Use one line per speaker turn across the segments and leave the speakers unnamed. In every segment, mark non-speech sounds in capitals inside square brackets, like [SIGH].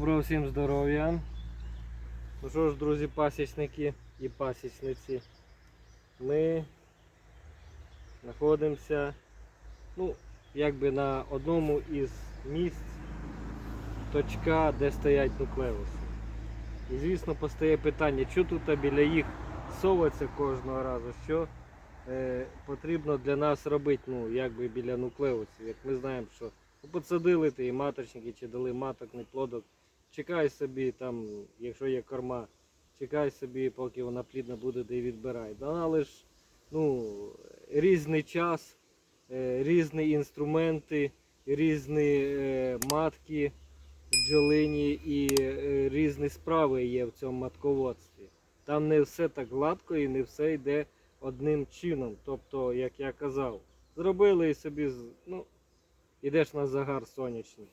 Доброго всім здоров'я. Ну що ж, друзі, пасічники і пасічниці. Ми знаходимося ну, якби на одному із місць точка, де стоять нуклеуси. І звісно постає питання, що тут біля їх соваться кожного разу, що е, потрібно для нас робити, ну, якби біля нуклеусів. Як ми знаємо, що посадили ти і маточники, чи дали маток, не плодок. Чекай собі, там, якщо є корма, чекай собі, поки вона плідна буде, де відбирай. Але ж ну, різний час, е, різні інструменти, різні е, матки бджолині і е, різні справи є в цьому матководстві. Там не все так гладко і не все йде одним чином. Тобто, як я казав, зробили і собі, ну, ідеш на загар сонячний.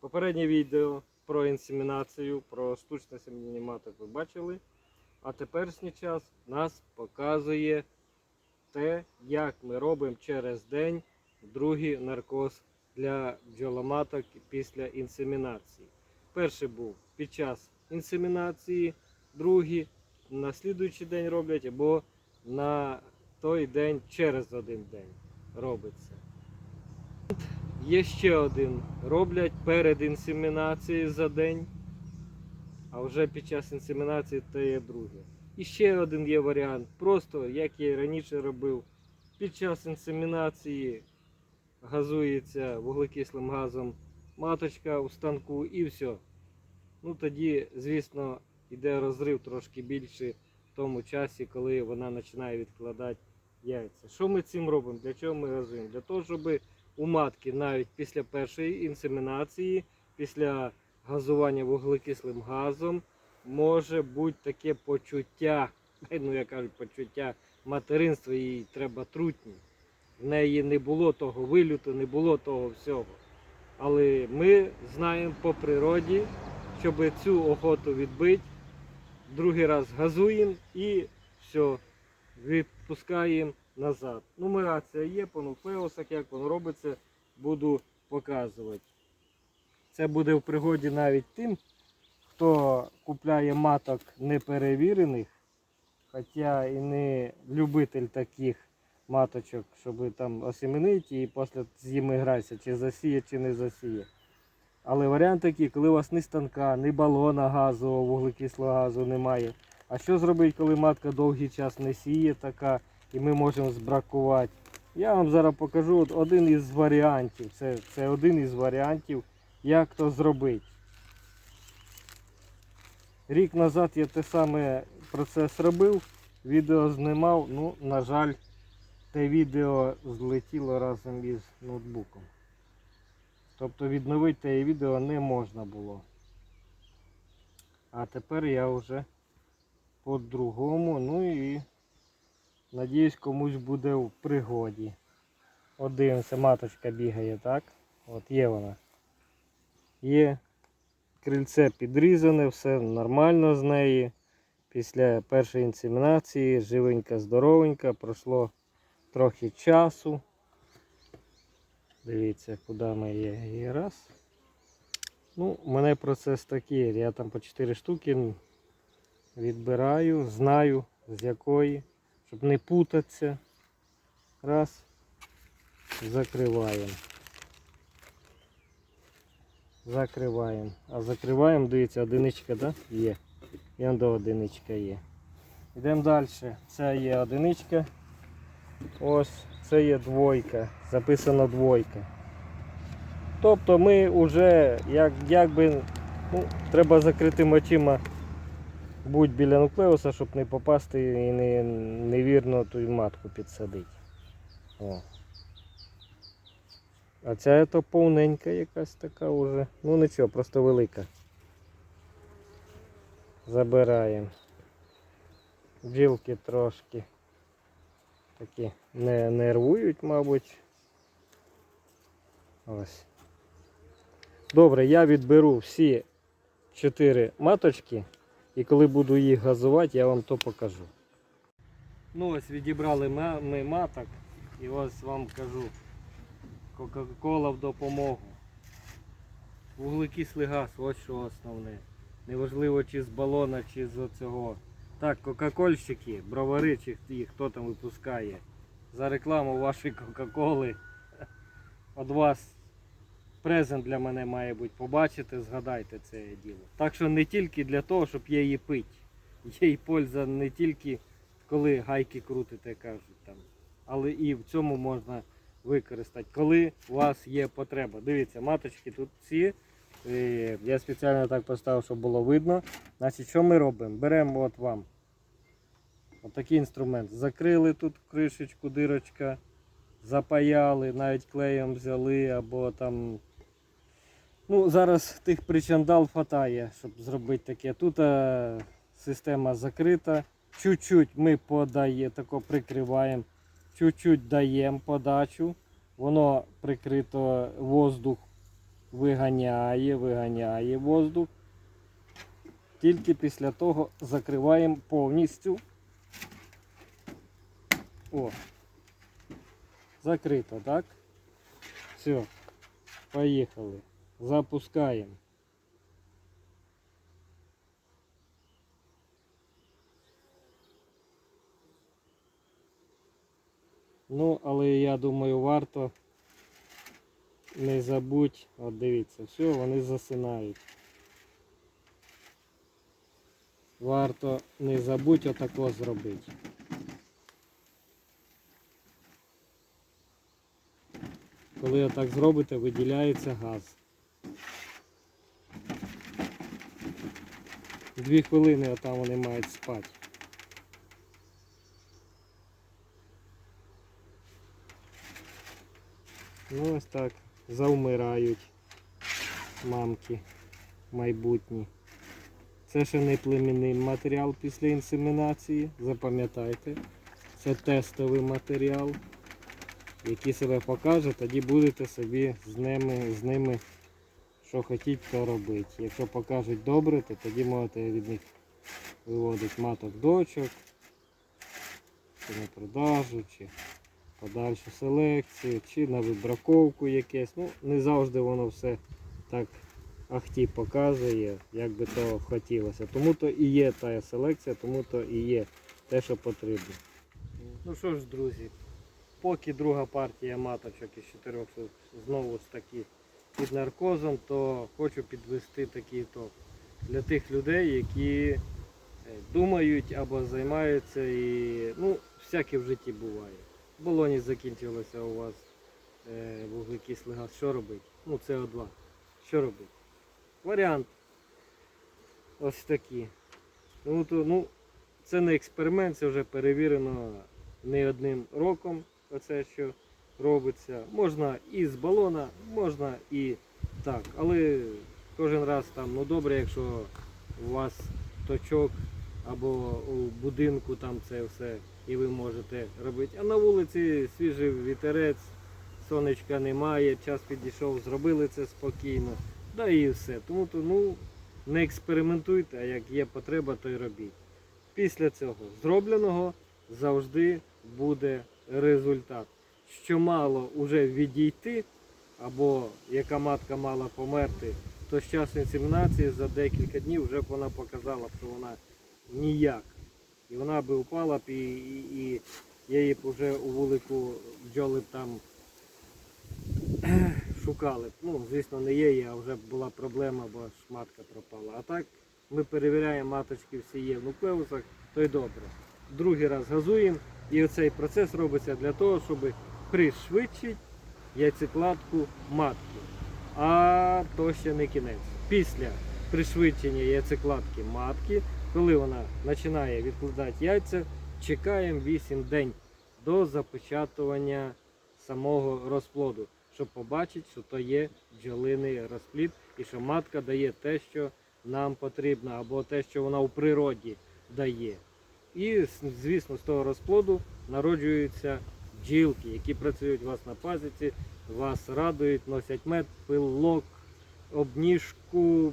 Попереднє відео про інсемінацію, про штучне семінні маток ви бачили. А теперішній час нас показує те, як ми робимо через день другий наркоз для бджоломаток після інсемінації. Перший був під час інсемінації, другий на слідуючий день роблять або на той день через один день робиться. Є ще один. Роблять перед інсемінацією за день, а вже під час інсемінації то є друге. І ще один є варіант. Просто, як я і раніше робив, під час інсемінації газується вуглекислим газом маточка у станку і все. Ну тоді, звісно, йде розрив трошки більше в тому часі, коли вона починає відкладати яйця. Що ми цим робимо? Для чого ми газуємо? Для того, щоб у матки навіть після першої інсемінації, після газування вуглекислим газом, може бути таке почуття, [LAUGHS] ну як кажуть, почуття материнства, їй треба трутні. В неї не було того вилюту, не було того всього. Але ми знаємо по природі, щоб цю охоту відбити, другий раз газуємо і все, відпускаємо назад. Нумерація є по нуклеусах, як воно робиться, буду показувати. Це буде в пригоді навіть тим, хто купляє маток неперевірених, хоча і не любитель таких маточок, щоб там осіменити і після з ними гратися, чи засіє, чи не засіє. Але варіант такий, коли у вас ні станка, ні балона газового, вуглекислого газу немає. А що зробити, коли матка довгий час не сіє така і ми можемо збракувати? Я вам зараз покажу от один із варіантів. Це, це один із варіантів, як то зробити. Рік назад я те саме процес робив, відео знімав, ну, на жаль, те відео злетіло разом із ноутбуком. Тобто відновити те відео не можна було. А тепер я вже по-другому. Ну і надіюсь комусь буде в пригоді. От дивимося, маточка бігає, так? От є вона. Є крильце підрізане, все нормально з неї. Після першої інсемінації живенька, здоровенька, пройшло трохи часу. Дивіться, куди ми є. І раз. Ну, у мене процес такий. Я там по 4 штуки відбираю, знаю з якої, щоб не путатися. Раз. Закриваємо. Закриваємо. А закриваємо, дивіться, одиничка, да? Є. І до одиничка є. Йдемо далі. Це є одиничка. Ось це є двойка. Записано двойка. Тобто ми вже як, якби ну, треба закритими очима будь біля нуклеуса, щоб не попасти і не, невірно ту матку підсадити. О. А ця то повненька якась така вже. Ну нічого, просто велика. Забираємо. Бджілки трошки такі не нервують, мабуть. Ось. Добре, я відберу всі чотири маточки і коли буду їх газувати, я вам то покажу. Ну ось відібрали ми маток і ось вам кажу Кока-Кола в допомогу. вуглекислий газ, ось що основне. Неважливо чи з балона, чи з оцього. Так, кока-кольщики, бровари, чи хто- хто там випускає. За рекламу вашої Кока-Коли. Від вас презент для мене має бути. Побачите, згадайте це діло. Так що не тільки для того, щоб її пити. Є й польза не тільки коли гайки крутите, кажуть там. Але і в цьому можна використати, коли у вас є потреба. Дивіться, маточки тут ці. Е, Я спеціально так поставив, щоб було видно. Значить, що ми робимо? Беремо от вам отакий інструмент. Закрили тут кришечку, дирочка, запаяли, навіть клеєм взяли або там. Ну, зараз тих причандал хватає, щоб зробити таке. Тут е, система закрита. Чуть-чуть ми подаємо, тако прикриваємо, чуть-чуть даємо подачу. Воно прикрито, воздух виганяє, виганяє воздух. Тільки після того закриваємо повністю. О. Закрито, так? Все. Поїхали. Запускаємо. Ну, але я думаю, варто не забудь, от дивіться, все, вони засинають. Варто не забудь отако зробити. Коли отак зробите, виділяється газ. Дві хвилини отам вони мають спати. Ну ось так. Завмирають мамки майбутні. Це ще не племінний матеріал після інсемінації. Запам'ятайте. Це тестовий матеріал, який себе покаже, тоді будете собі з ними, з ними що хотіть, то робити. Якщо покажуть добре, то тоді можете від них виводити маток дочок, чи на продажу, чи подальшу селекцію, чи на вибраковку якесь. Ну, не завжди воно все так ахті показує, як би то хотілося. Тому то і є та селекція, тому то і є те, що потрібно. Ну що ж, друзі, поки друга партія маточок із чотирьох знову ж таки під наркозом, то хочу підвести такий ітог для тих людей, які е, думають або займаються і ну, всяке в житті буває. В балоні закінчилося у вас е, вуглекислий газ. Що робити? Ну, СО2. Що робити? Варіант. Ось такі. Ну, то, ну, це не експеримент, це вже перевірено не одним роком. Оце що робиться. Можна і з балона, можна і так. Але кожен раз там, ну добре, якщо у вас точок або у будинку там це все і ви можете робити. А на вулиці свіжий вітерець, сонечка немає, час підійшов, зробили це спокійно. Да і все. Тому то ну не експериментуйте, а як є потреба, то й робіть. Після цього зробленого завжди буде результат. Що мало вже відійти, або яка матка мала померти, то з часу інсемінації за декілька днів вже б вона показала, що вона ніяк. І вона би упала б і, і, і я її б вже у вулику бджоли б там [CLEARS THROAT] шукали. Ну, звісно, не є, а вже була проблема, бо ж матка пропала. А так ми перевіряємо, маточки всі є в нуклеусах, то й добре. Другий раз газуємо, і оцей процес робиться для того, щоб пришвидшити яйцекладку матки. А то ще не кінець. Після пришвидшення яйцекладки матки, коли вона починає відкладати яйця, чекаємо 8 день до запечатування самого розплоду, щоб побачити, що то є бджолиний розплід і що матка дає те, що нам потрібно, або те, що вона у природі дає. І, звісно, з того розплоду народжуються бджілки, які працюють у вас на пазиці, вас радують, носять мед, пилок, обніжку,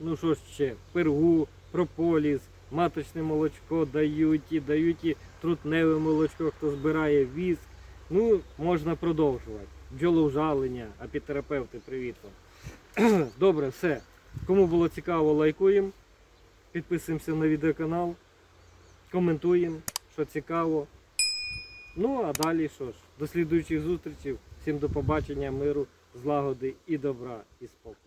ну що ще, пергу, прополіс, маточне молочко дають і дають і трутневе молочко, хто збирає віск. Ну, можна продовжувати. Бджоловжалення, апітерапевти, привіт вам. [CLEARS THROAT] Добре, все. Кому було цікаво, лайкуємо. Підписуємося на відеоканал, коментуємо, що цікаво. Ну а далі що ж, до слідуючих зустрічей. Всім до побачення, миру, злагоди і добра і спокою.